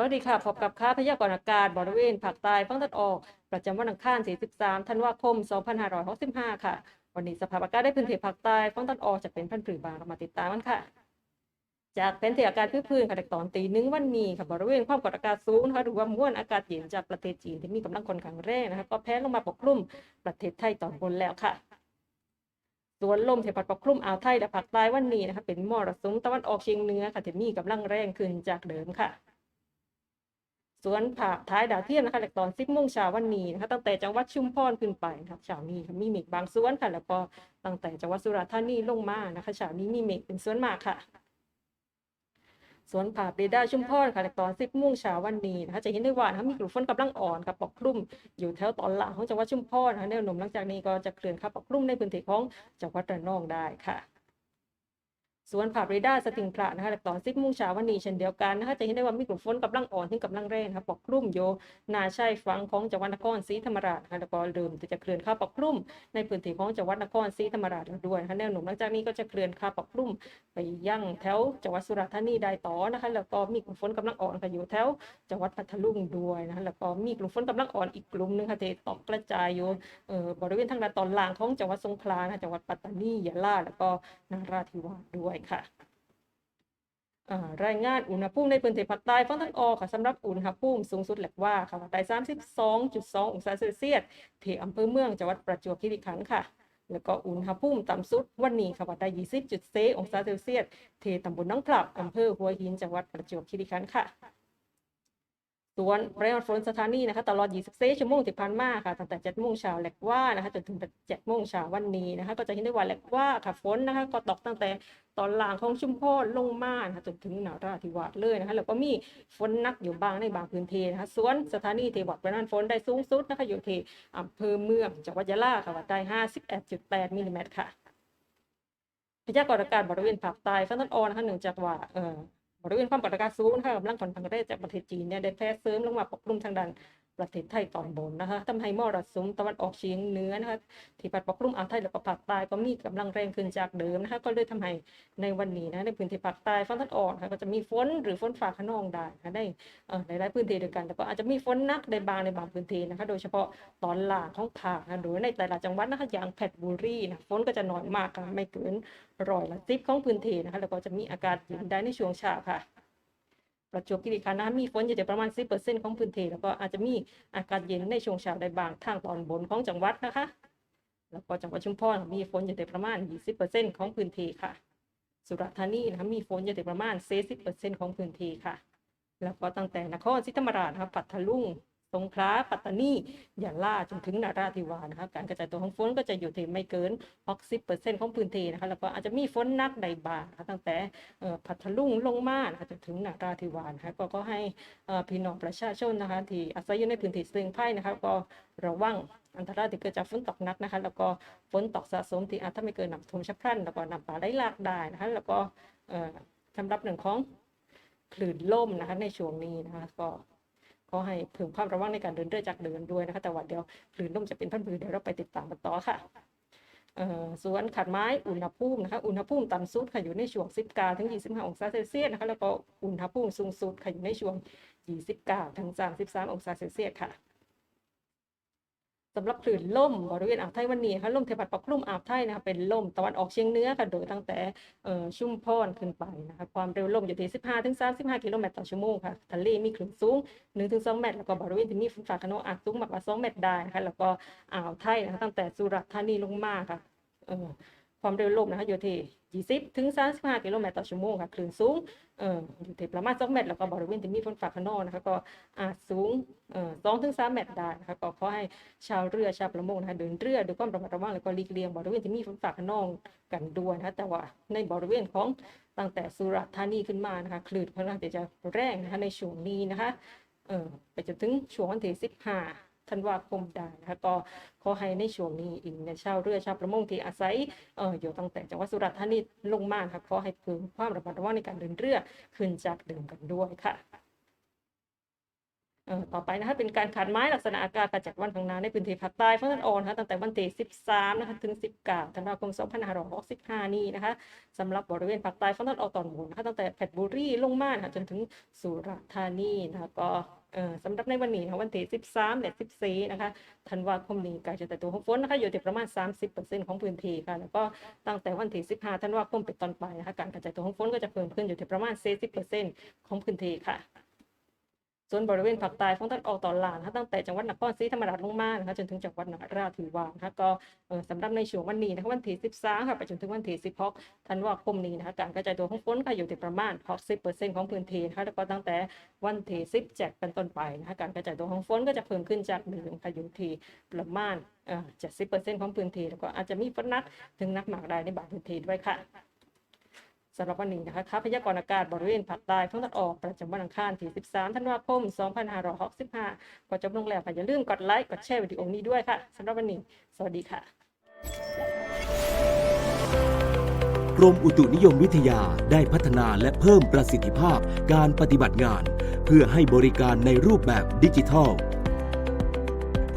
สวัสดีค่ะ พบกับค่าพยากรณ์อากาศบริเวณภาคใต้ฝั่งตะวันออก ประจำวันอังคารที่13ธันวาคม 2565 ค่ะ วันนี้สภาพอากาศได้พื้นที่ภาคใต้ฝั่งตะวันออกจะเป็นพันธุ์ผือบางเรามาติดตามกันค่ะ จากแผนที่อากาศพื้นๆค่ะจากตอนตีหนึ่งวันนี้ค่ะบริเวณความกดอากาศสูงนะคะหรือว่ามวลอากาศเย็นจากประเทศจีนที่มีกำลังคนข้างแรงนะคะก็แผ่ลงมาปกคลุมประเทศไทยตอนบนแล้วค่ะส่วนลมที่พัดปกคลุมอ่าวไทยและภาคใต้วันนี้นะคะเป็นมรสุมตะวันออกเฉียงเหนือค่ะที่มีกำลังแรงขึ้นจากเดิมค่ะ สวนภาคท้ายดาวเทียมนะคะจากตอน10โมงเช้าวันนี้นะคะตั้งแต่จังหวัดชุมพรขึ้นไปนะคะเช้านี้มีเมฆบางส่วนค่ะแล้วก็ตั้งแต่จังหวัดสุราษฎร์ธานีลงมานะคะเช้านี้มีเมฆเป็นส่วนมากค่ะสวนภาเรดาชุมพรค่ะจากตอน10โมงเช้าวันนี้นะคะจะเห็นได้ว่านะคะมีกลุ่มฝนกำลังอ่อนกับปกคลุมอยู่แถวตอนล่างของจังหวัดชุมพรนะคะแนวโน้มหลังจากนี้ก็จะเคลื่อนเข้าปกคลุมในพื้นที่ของจังหวัดระนองได้ค่ะ สวนภาพเรดาร์สติงพระนะคะตอน10โมงชาวันนี้เช่นเดียวกันนะคะจะเห็นได้ว่ามีกลุ่มฝนกำลังอ่อนถึงกำลังแรงนะคะปกคลุมโยนาชายฝั่งของจังหวัดนครศรีธรรมราชนะคะแล้วก็เริ่มจะเคลื่อนเข้าปกคลุมในพื้นที่ของจังหวัดนครศรีธรรมราชด้วยนะคะแนวโน้มหลังจากนี้ก็จะเคลื่อนเข้าปกคลุมไปยังแถวจังหวัดสุราษฎร์ธานีได้ต่อนะคะแล้วก็มีกลุ่มฝนกำลังอ่อนค่ะอยู่แถวจังหวัดพัทลุงด้วยนะคะแล้วก็มีกลุ่มฝนกำลังอ่อนอีกกลุ่มหนึงค่ะที่ตกกระจายอยู่เอ่อบริเวณทางด้านตอนล่างของจังหวัดสงขลานะจังหวัดปัตตานียะลาแล้วก็นราธิวาสด้วยค่ะอ่ารายงานอุณหภูมิในพื้นที่ภาคใต้ฝั่งตะวันออกค่ะสำหรับอุณหภูมิสูงสุดแหลกว่าค่ะวัดได้32.2 องศาเซลเซียสที่อำเภอเมืองจังหวัดประจวบคีรีขันธ์ค่ะ แล้วก็อุณหภูมิต่ำสุดวันนี้ค่ะวัดได้20.4องศาเซลเซียสที่ตำบลน้องกลับอำเภอหัวหินจังหวัดประจวบคีรีขันธ์ค่ะ ส่วนปริมาณฝนสถานีนะคะตลอด 24 ชั่วโมงที่ผ่านมาค่ะตั้งแต่7โมงเช้าแหลกว่านะคะจนถึง7โมงเช้าวันนี้นะคะ ก็จะเห็นได้ว่าแหลกว่าค่ะฝนนะคะ ก็ตกตั้งแต่ตอนล่างของชุมพรลงมานะคะจนถึงนราธิวาสเลยนะคะแล้วก็มีฝนนักอยู่บางในบางพื้นที่นะคะส่วนสถานีที่วัดปริมาณฝนได้สูงสุดนะคะอยู่ที่อำเภอเมืองจังหวัดยะลาค่ะวัดได้ 51.8มิลลิเมตรค่ะพยากรณ์อากาศบริเวณภาคใต้ฝั่งตะวันออกนะคะเนื่องจากว่าเอ่อ บริเวณความกดอากาศสูงนะคะกำลังค่อนทางปรงจากประเทศจีนเนี่ยได้แพร่เสริมลงมาปกคลุมทางด้าน ประเทศไทยตอนบนนะคะทำให้มรสุมตะวันออกเฉียงเหนือนะคะที่พัดปกคลุมอ่าวไทยและก็ภาคใต้ก็มีกำลังแรงขึ้นจากเดิมนะคะก็เลยทำให้ในวันนี้นะในพื้นที่ภาคใต้ฝั่งตะวันออกนะคะก็จะมีฝนหรือฝนฟ้าขนองได้นะได้ในหลายพื้นที่ด้วยกันแต่ก็อาจจะมีฝนนักในบางในบางพื้นที่นะคะโดยเฉพาะตอนล่างของภาคนะโดยในแต่ละจังหวัดนะคะอย่างเพชรบุรีนะฝนก็จะน้อยมากค่ะไม่เกินร้อยละสิบของพื้นที่นะคะแล้วก็จะมีอากาศเย็นได้ในช่วงเช้าค่ะ ประจวบคีรีขันธ์นะคะมีฝนอยู่แต่ประมาณ 10%ของพื้นที่แล้วก็อาจจะมีอากาศเย็นในช่วงเช้าได้บางทางตอนบนของจังหวัดนะคะ แล้วก็จังหวัดชุมพรมีฝนอยู่แต่ประมาณ 20%ของพื้นที่ค่ะ สุราษฎร์ธานีนะคะมีฝนอยู่แต่ประมาณ40%ของพื้นที่ค่ะ แล้วก็ตั้งแต่นครศรีธรรมราชนะคะปัตตาลุง สงขลาปัตตานียะลาจนถึงนาราธิวาสนะคะการกระจายตัวของฝนก็จะอยู่ที่ไม่เกิน 60%ของพื้นที่นะคะแล้วก็อาจจะมีฝนนักใดบ้างนะคะตั้งแต่พัทลุงลงมานะคะจนถึงนาราธิวาสนะคะก็ก็ให้พี่น้องประชาชนนะคะที่อาศัยอยู่ในพื้นที่เสี่ยงภัยนะคะก็ระวังอันตรายที่เกิดจากฝนตกหนักนะคะ แล้วก็ฝนตกสะสมที่อาจทำให้เกิดน้ำท่วมฉับพลัน แล้วก็น้ำป่าไหลหลากได้นะคะแล้วก็สำหรับเรื่องของคลื่นลมนะคะในช่วงนี้นะคะก็ ขอให้เพิ่มความระวังในการเดินเรือจากเดินด้วยนะคะ แต่ว่าเดี๋ยวคลื่นลมจะเป็นพันผืนเดี๋ยวเราไปติดตามกันต่อค่ะส่วนขัดไม้อุณหภูมินะคะอุณหภูมิต่ำสุดค่ะอยู่ในช่วง 19 ถึง 25 องศาเซลเซียสนะคะแล้วก็อุณหภูมิสูงสุดค่ะอยู่ในช่วง 29 ถึง 33 องศาเซลเซียสค่ะ สำหรับคลื่นลมบริเวณอ่าวไทยวันนี้ค่ะลมเทพัดปกคลุมอ่าวไทยนะคะเป็นลมตะวันออกเฉียงเหนือค่ะโดยตั้งแต่ชุ่มพรขึ้นไปนะคะความเร็วลมอยู่ที่ 15ถึง35 กิโลเมตรต่อชั่วโมงค่ะทะเลมีคลื่นสูง 1-2 เมตร แล้วก็บริเวณที่มีฝนฟ้าขนองอาจสูงมากกว่า 2 เมตรได้นะคะแล้วก็อ่าวไทยนะคะตั้งแต่สุราษฎร์ธานีลงมาค่ะ ความเร็วลมนะคะอยู่ที่20ถึง35กิโลเมตรต่อชั่วโมงค่ะคลื่นสูงเอ่ออยู่ที่ประมาณ2เมตร แล้วก็บริเวณที่มีฝนฟ้าขนองนะคะก็อาจสูงเอ่อ2ถึง3เมตรได้นะคะก็ขอให้ชาวเรือชาวประมงนะคะเดินเรือด้วยความระมัดระวังแล้วก็หลีกเลี่ยงบริเวณที่มีฝนฟ้าขนองกันด้วยนะคะแต่ว่าในบริเวณของตั้งแต่สุราษฎร์ธานีขึ้นมานะคะคลื่นค่อนข้างจะแรงนะคะในช่วงนี้นะคะเอ่อไปจนถึงช่วงวันที่15 ธันวาคมได้นะคะก็ขอให้ในช่วงนี้อิงในชาวเรือชาวประมงที่อาศัยเอ่ออยู่ตั้งแต่จังหวัดสุราษฎร์ธานีลงมานะคะขอให้เพิ่มความระมัดระวังในการเดินเรือขึ้นจากเดิมกันด้วยค่ะต่อไปนะคะเป็นการขาดไม้ลักษณะอากาศประจักษ์วันข้างน้าในพื้นที่ภาคใต้ฝั่งตะวันออกนะคะตั้งแต่วันที่13นะคะถึง 19ธันวาคม2565 นี้นะคะสำหรับบริเวณภาคใต้ฝั่งตะวันออกตอนบนนะคะตั้งแต่เพชรบุรีลงมานะคะจนถึงสุราษฎร์ธานีนะคะก็ สำหรับในวันนี้นะวันที่ 13 และ 14 นะคะธันวาคมนี้การจะแต่ตัวของฝนนะคะอยู่ที่ประมาณ 30%ของพื้นที่ค่ะ แล้วก็ตั้งแต่วันที่ 15 ธันวาคมเป็นต้นไปนะคะการกระจายตัวของฝนก็จะเพิ่มขึ้นอยู่ที่ประมาณ 40%ของพื้นที่ค่ะ ส่วนบริเวณภาคใต้ฝั่งตะวันออกตอนล่างนะคะตั้งแต่จังหวัดนครศรีธรรมราชลงมานะคะจนถึงจังหวัดนราธิวาสนะคะก็สำหรับในช่วงวันนี้นะคะวันที่ 13 ค่ะไปจนถึงวันที่ 16 ธันวาคมนี้นะคะการกระจายตัวของฝนค่ะอยู่ที่ประมาณ 60%ของพื้นที่นะคะแล้วก็ตั้งแต่วันที่ 17 เป็นต้นไปนะคะการกระจายตัวของฝนก็จะเพิ่มขึ้นจากเดิมค่ะอยู่ที่ประมาณ70%ของพื้นที่แล้วก็อาจจะมีฝนนักถึงนักหมากได้ในบางพื้นที่ด้วยค่ะ สำหรับวันนี้นะคะค่าพยากรณ์อากาศบริเวณภาคใต้ฝั่งตะวันออกประจำวันอังคารที่ 13 ธันวาคม 2565 ก็จบลงแล้วค่ะอย่าลืมกดไลค์ กดแชร์วิดีโอนี้ด้วยค่ะสำหรับวันนี้ สวัสดีค่ะ กรมอุตุนิยมวิทยาได้พัฒนาและเพิ่มประสิทธิภาพการปฏิบัติงาน เพื่อให้บริการในรูปแบบดิจิทัล